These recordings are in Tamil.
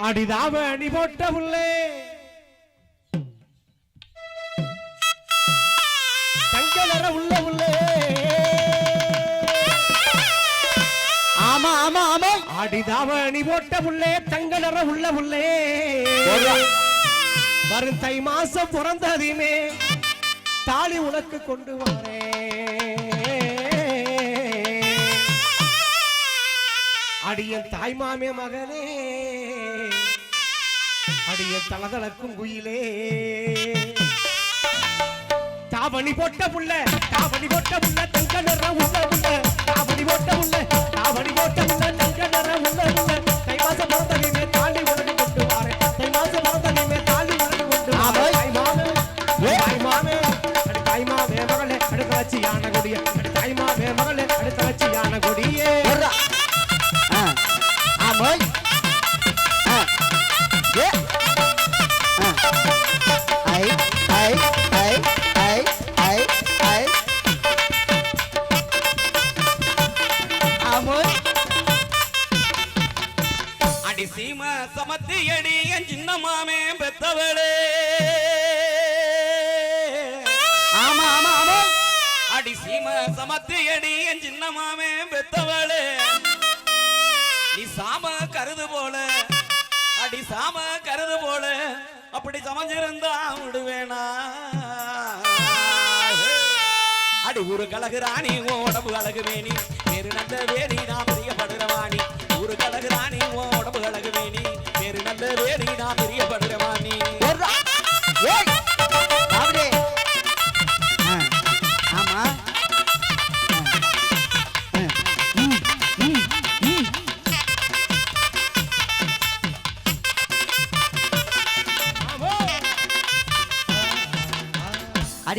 அடிதாவ அணி போட்ட உள்ளே தங்க வர உள்ள உள்ளே. ஆமா ஆமா ஆமா. அடிதாவ அணி போட்ட உள்ளே தங்க நிற உள்ள உள்ளே. வரும் தை மாசம் பிறந்ததுமே தாலி உனக்கு கொண்டு வரேன் அடியன் தாய்மாமே மகனே. அடியன் தலதளக்கும் குயிலே. தாவணி போட்ட புள்ள தாவணி போட்ட புள்ள தங்க நிற உள்ள உள்ள தாவணி போட்ட புள்ள தாவணி போட்ட புள்ள தங்க நிற உள்ள தை மாசம் பிறந்ததுமே தாலி உனக்கு கொண்டு தை மாசம் பிறந்ததுமே தாலி உனக்கு கொண்டு. வரேன் தாய்மாமே தாய்மாமே அடி தாய்மாமே மகளே யான கொடிய அடி சீம சமத்து அடி என் சின்ன மாமே பெத்தவளே. நீ சாம கருது போல அடி சாம கருது போல அப்படி சமைஞ்சிருந்தா விடுவேனா? அடி ஒரு கலகு ராணி உன் உடம்பு கழகு வேணி பேரு நல்ல வேணி நான் பிரியப்படுற வாணி. ஒரு கழகு ராணி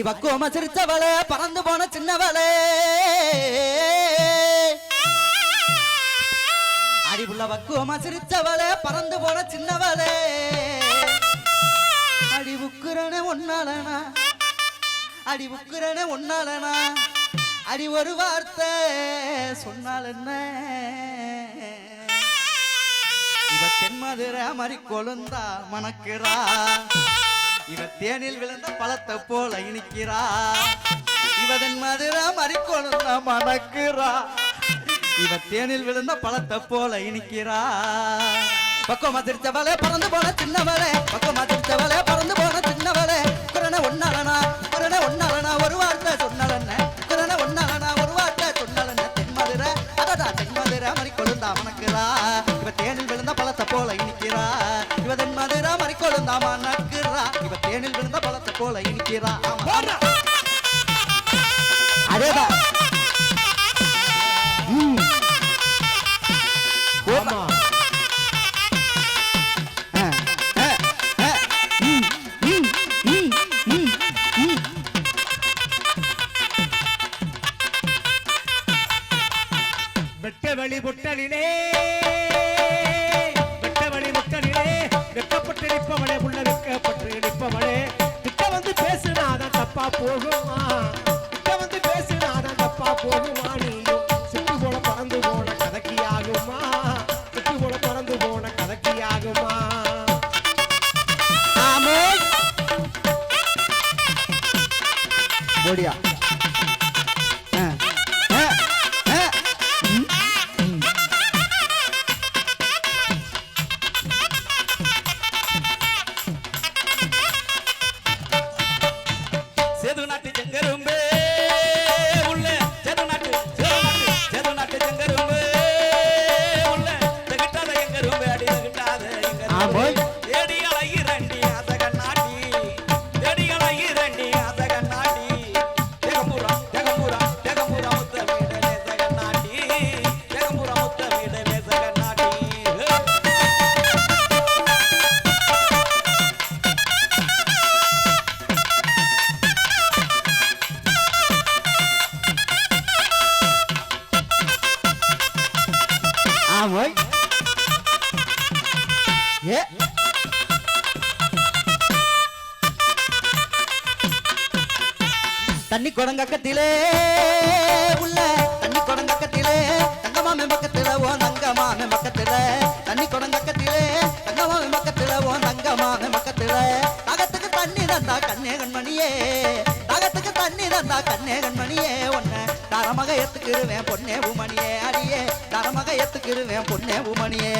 அடி பக்குவமா சிரிச்சவளே பறந்து போன சின்னவளே. அடி புள்ள பக்குவமா சிரிச்சவளே பறந்து போன சின்னவளே. அடி உக்குறனே ஒன்னாலனா அடி உக்குறனே ஒன்னாலனா அடி ஒரு வார்த்தை சொன்னால் என்ன? இவ தென்மதுரை மறி கொழுந்தா மணக்கிறா? இவ தேனில் விழுந்த பழத்தை போல இனிக்கிறா. இவ தென்மதுரை மறி மணக்கிறா. இவ தேனில் விழுந்த பழத்தை போல இனிக்கிறா. பக்கம் அதிர்ச்சவளே பறந்து போன சின்னவளே. பக்கம் அதிர்ச்சவளே பறந்து போன சின்னவளே. குரண ஒன்னாலனா குரண ஒன்னாலனா ஒரு வார்த்தை சொன்னலன்ன. குரண ஒன்னாலனா ஒரு வார்த்தை சொன்னலன்ன. தென்மதுரை அதடா தென்மதுரை மறிக்கொழுந்தா மணக்கிறா. இவ தேனில் விழுந்த பழத்தை போல இனிக்கிறா. இவ தென்மதுரை மறி மணக்கிறா. விழுந்த பழத்தை ನೋಡಿಯಾ குடங்கக்கத்திலே உள்ள தண்ணி கொடங்கக்கத்திலே தங்கமாமே பக்கத்தில ஓ தங்கமாமே பக்கத்தில. தண்ணி குடங்கக்கத்திலே ஓ அவன் பக்கத்துல. தகத்துக்கு தண்ணி தந்தா கண்ணே கண்மணியே தகத்துக்கு தண்ணி தந்தா கண்ணே கண்மணியே. ஒன்ன தரமக ஏத்துக்கிருவேன் பொன்னே உமணியே அடியே. தரமக ஏத்துக்கிருவேன் பொன்னே உமணியே.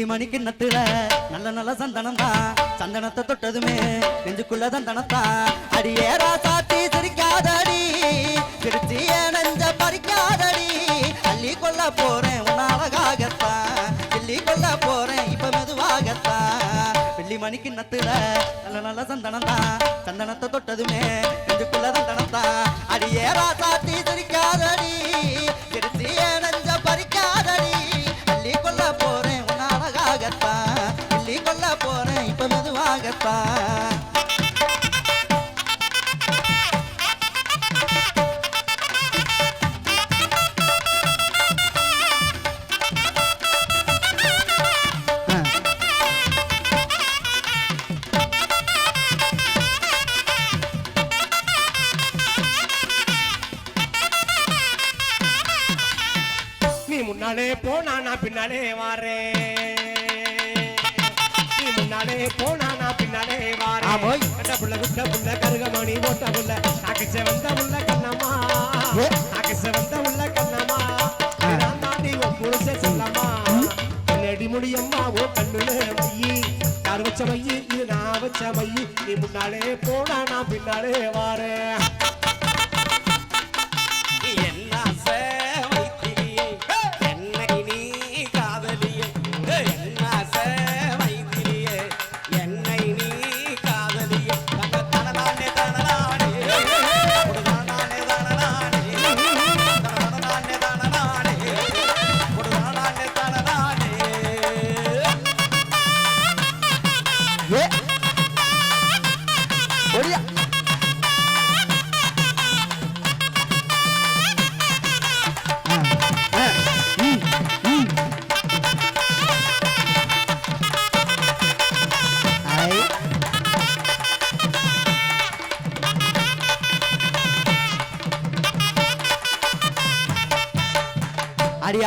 வெள்ளி மணிக்கு நட்டுல நல்ல நல்ல சந்தனம் தான் சந்தனத்தை தொட்டதுமே நெஞ்சுக்குள்ள சந்தனம் தான் அடியேரா சாத்தி சிரிக்காதடி சிரிச்சு நெஞ்ச பறிக்காதடி. அள்ளி கொள்ள போறேன் உன் அழகாகத்தான் கிள்ளி கொள்ள போறேன் இப்ப மெதுவாகத்தான் வெள்ளி மணிக்கு நட்டுல நல்ல நல்ல சந்தனம் தான் சந்தனத்தை தொட்டதுமே நெஞ்சுக்குள்ள சந்தனம் தான் அடியேரா சாத்தி மெதுவாகத்தான் வச்ச மையி இது நான் வச்ச மையி நீ முன்னாலே போனா நான் பின்னாலே வாரேன்.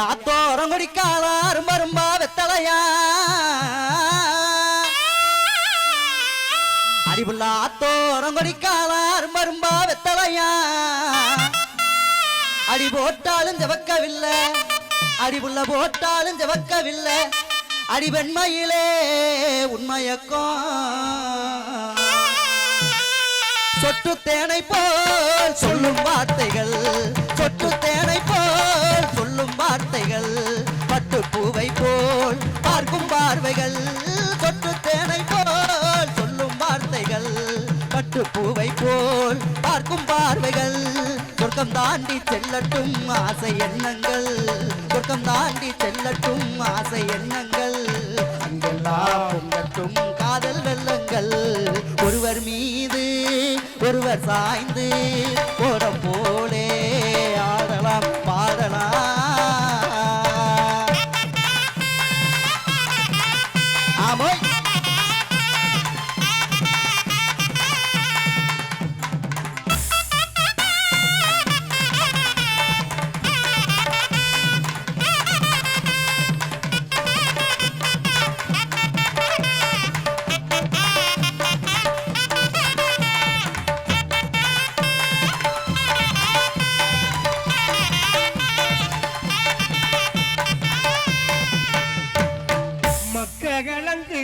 ஆத்தோரம் குடிக்காத அரும்ப அரும்பா வெத்தலையா? அறிவுள்ள ஆத்தோரம் கொடிக்கால அரும்ப அரும்பா வெத்தலையா? அடி போட்டாலும் ஜவக்கவில்லை அடிபுள்ள போட்டாலும் ஜவக்கவில்லை அடி வெண்மையிலே உண்மையக்கம் சொட்டு தேனை போல் சொல்லும் வார்த்தைகள் சொட்டு தேனை போல் வார்த்தைகள் பட்டு பூவை போல் பார்க்கும் பார்வைகள் சொட்டு தேனை போல் சொல்லும் வார்த்தைகள் பட்டு பூவை போல் பார்க்கும் பார்வைகள். சொர்க்கம் தாண்டி செல்லட்டும் ஆசை எண்ணங்கள் சொர்க்கம் தாண்டி செல்லட்டும் ஆசை எண்ணங்கள். அங்கெல்லாம் பொங்கட்டும் காதல் வெள்ளங்கள் ஒருவர் மீது ஒருவர் சாய்ந்து போட போலே ஆடலாம் பாடலாம்.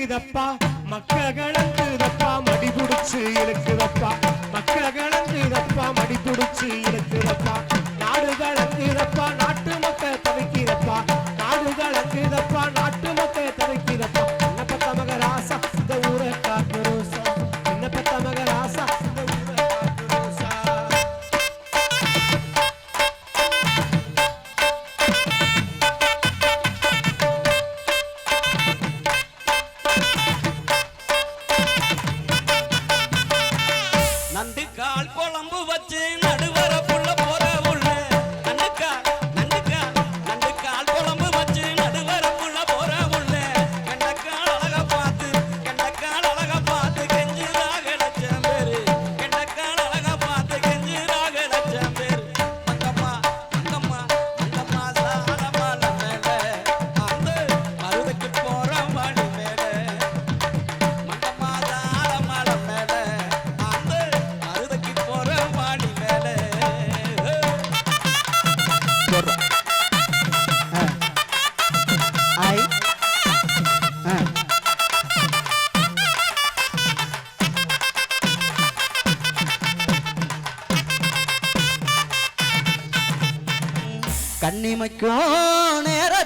இழுக்குதப்பா. மக்க கலங்குதப்பா மடி புடிச்சு இழுக்குதப்பா. மக்க கலங்குதப்பா மடி புடிச்சு இழுக்குதப்பா. நாடு கலங்குதப்பா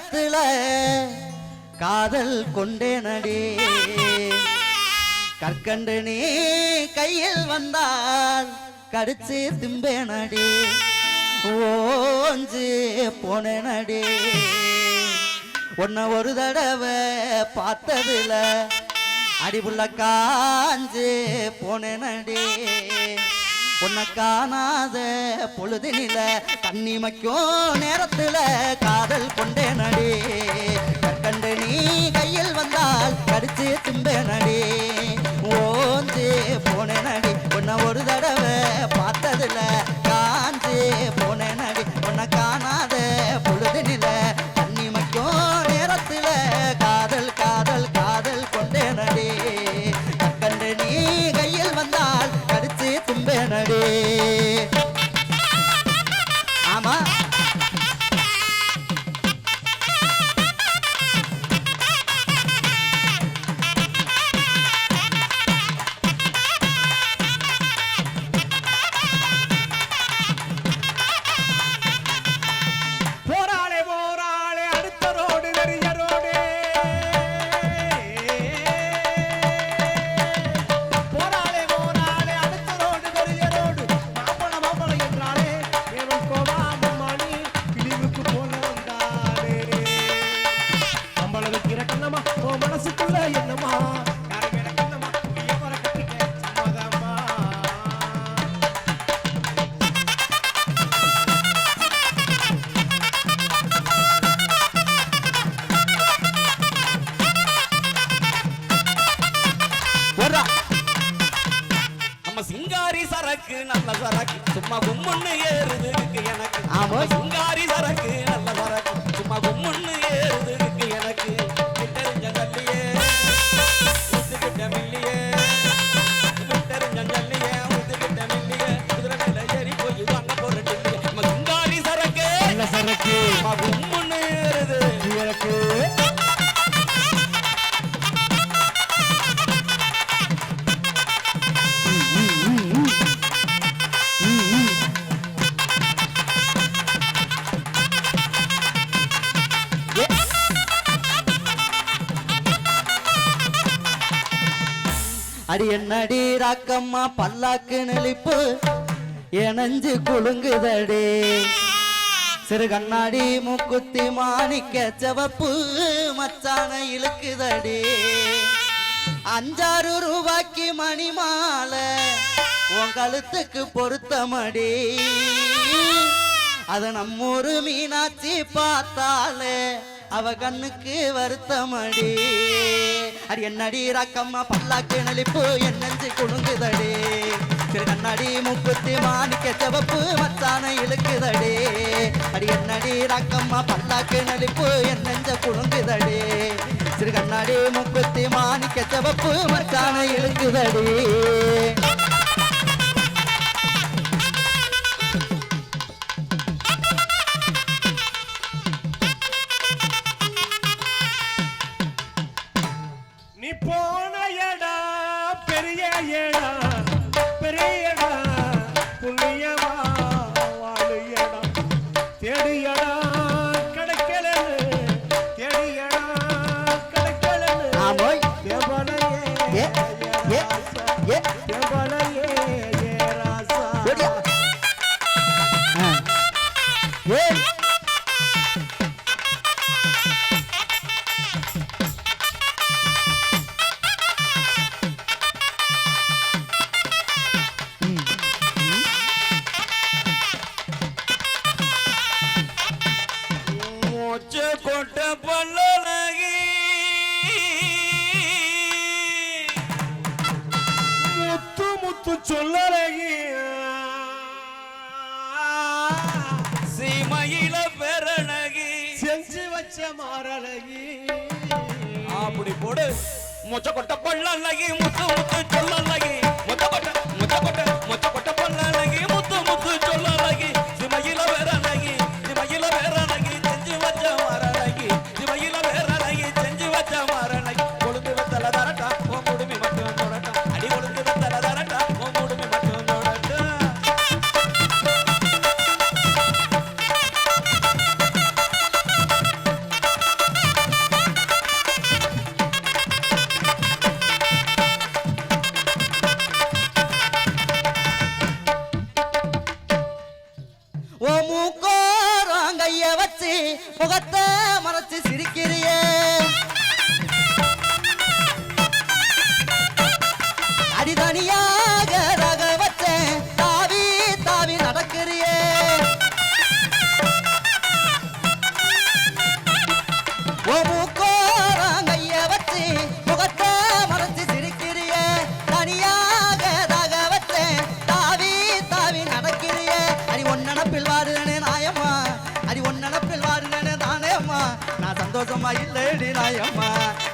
நேரத்துல காதல் கொண்டேனடி. கற்கண்டு நீ கையில் வந்தால் கடிச்சு திம்பேனடி. ஓஞ்சு போனேனடி. உன்னை ஒரு தடவை பார்த்ததுல அடிபுள்ள காஞ்சு போனேனடி. உன்னை காணாத பொழுதினில கண்ணிமைக்கும் நேரத்துல காதல் கொண்டேனடி. கண்டு நீ கையில் வந்தால் கடிச்சு நடி ஓஞ்சு போனேனடி உன்னை ஒரு தடவை பார்த்ததுல காஞ்சு போனே நடி உன்னை அடி என்னடி ராக்கம்மா பல்லாக்கு நெளிப்பு? எனஞ்சு குலுங்குதடி. சிறு கண்ணாடி மூக்குத்தி மாணிக்க செவப்பு மச்சான இழுக்குதடி. அஞ்சாறு ரூபாய்க்கு மணி மாலை உன் கழுத்துக்கு பொருத்தமடி. அத நம்மூரு மீனாட்சி பார்த்தாலே அவ கண்ணுக்கு வருத்தமடி. அடி என்னடி ராக்கம்மா பல்லாக்கு நெளிப்பு என் நெஞ்சு குலுங்குதடி. திரு கண்ணாடி முக்குத்தி மாணிக்க செவப்பு மச்சான இழுக்குதடி. அடி என்னடி ராக்கம்மா பல்லாக்கு நெளிப்பு என் நெஞ்ச குலுங்குதடி. திரு கண்ணாடி முக்குத்தி மாணிக்க செவப்பு மச்சான இழுக்குதடி. ஏய்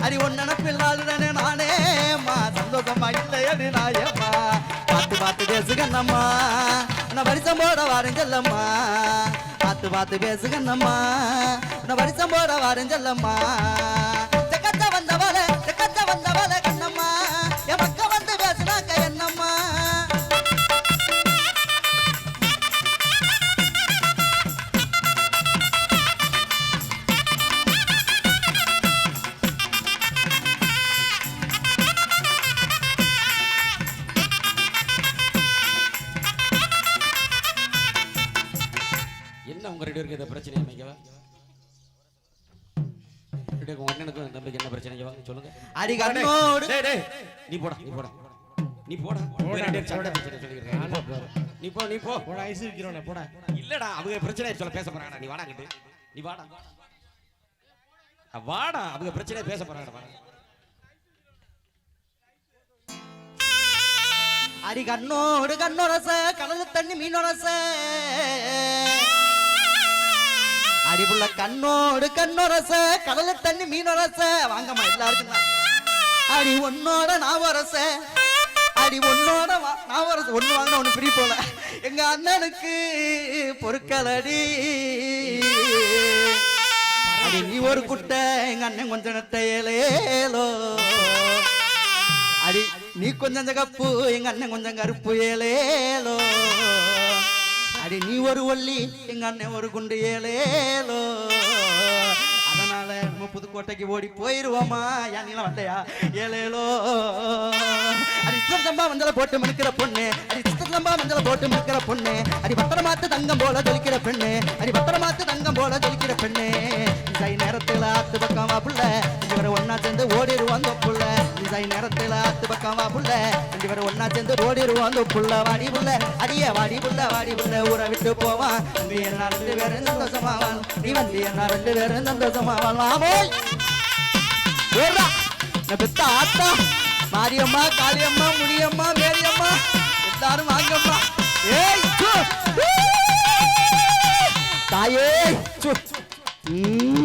அடி ஒன்னடப்பில் வாடுனே நானே. அம்மா சந்தோஷமா இல்லையடி நாயம்மா. பார்த்து பார்த்து பேசுகண்ணம்மா. நான் வரிசம் போட வாரேன் பார்த்து பார்த்து பேசுகண்ணம்மா. நான் வரிசம் போட வாரேன் செல்லம்மா. செக்கத்த வந்தவள செக்கத்த வந்தவள பிரச்சனை அமைக்கவா உங்க அண்ணனுக்கும் என் தம்பிக்கு என்ன பிரச்சனை வாங்க சொல்லுங்க. நீ போடா நீ போடா. நீ போடா. உங்க ரெண்டு பேரும் சண்டை பிரச்சனை சொல்லிருக்கேன் நீ போ. நீ போ நீ போ. போடா ஐஸ் இருக்கிறோனே போடா. இல்லடா அவங்க பிரச்சனை சொல்ல பேச போறாங்கடா. நீ வாடா கிட்டு நீ வாடா. வாடா அவங்க பிரச்சனை பேச போறாங்கடா வாடா. அடி கண்ணோடு கண்ணொரச கடலு தண்ணி மீனொரச அடிபுள்ள கண்ணோடு கண்ணொரச கடல தண்ணி மீனொரச. வாங்கம்மா எல்லாருக்கும்? அடி உன்னோட நாவரச. அடி உன்னோட வா- நாவரச. ஒன்னு வாங்கினா ஒண்ணு பிரி போல. எங்க அண்ணனுக்கு பொருட்களடி அடி. நீ ஒரு குட்டை எங்க அண்ணன் கொஞ்சம் நெத்தையலேலோ அடி நீ கொஞ்சம் கப்பு எங்க அண்ணன் கொஞ்சம் கருப்பு ஏலேலோ அடி நீ ஒரு ஒல்லி எங்க அண்ணன் ஒரு குண்டு ஏலேலோ அதனால நம்ம புதுக்கோட்டைக்கு ஓடி போயிருவோமா? ஏன் நீலாம் வந்தையா ஏழேலோ அடி சித்தர் மஞ்சள போட்டு மினுக்கிற பொண்ணு. அடி சித்தர் மஞ்சள போட்டு மினுக்கிற பொண்ணு. அடி பத்திரமாத்து தங்கம் போல ஜொலிக்கிற பெண்ணு. அடி பத்திரமாத்து தங்கம் போல ஜொலிக்கிற பெண்ணு. இசை நேரத்துல ஆத்து பக்கம் வா புள்ள. இவரை ஒன்னா சேர்ந்து ஓடிடுவாங்க புள்ள. இசை நேரத்துல ஆத்து பக்கம் வா புள்ள இவரை ஒன்னா சேர்ந்து ஓடிடுவான் புள்ள வாடி புள்ள. அடிய வாடி புள்ள வாடி புள்ள ஊரை விட்டு போவான். நீ என்ன ரெண்டு பேரும் சந்தோஷமாவான். நீ வந்து என்ன ரெண்டு பேரும் சந்தோஷமாவான். வாமோய் பெத்த ஆத்தா. மாரியம்மா காளியம்மா முடியம்மா மேரியம்மா. எல்லாரும் வாங்கம்மா. ஏய் சு. தாயே சு. ம்.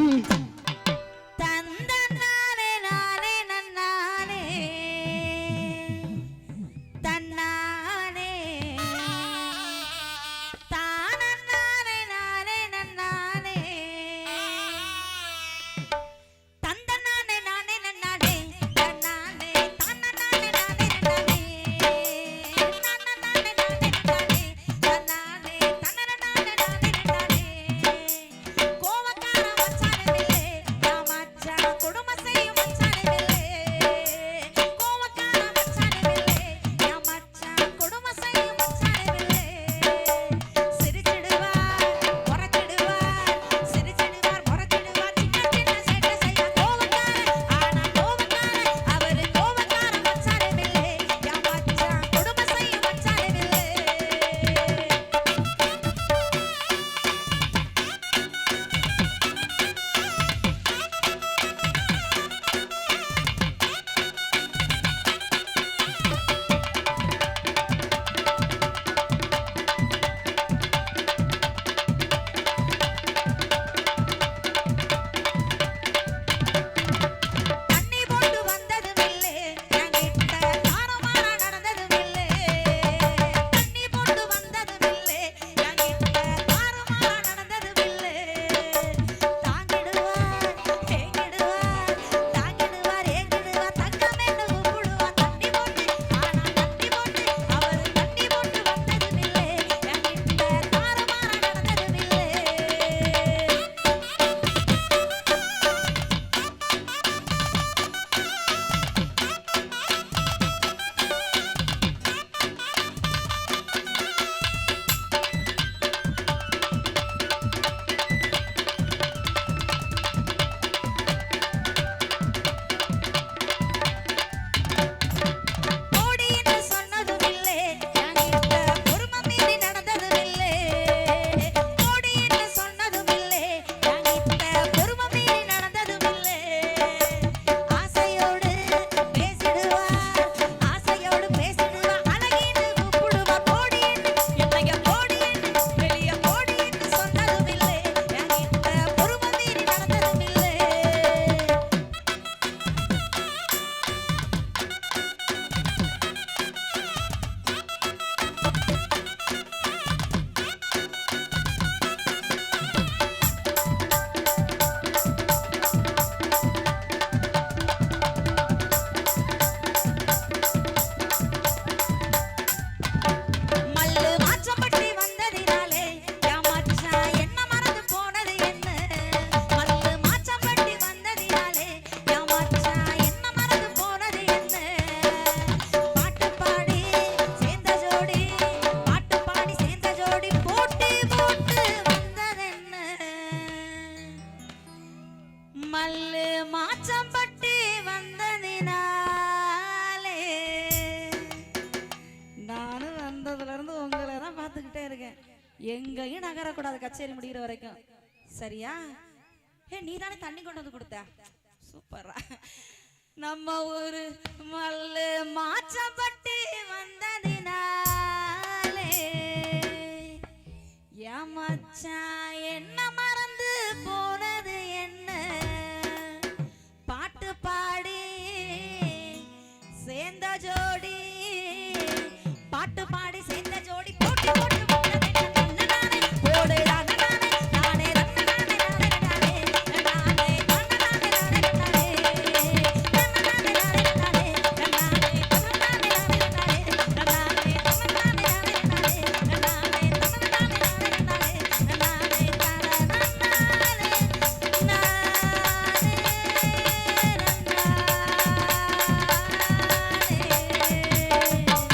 கச்சேரி முடிகிற வரைக்கும். சரியா? ஏ நீ தானே தண்ணி கொண்டு வந்து கொடுத்த? சூப்பரா நம்ம ஊரு மல்லு மாற்றப்பட்ட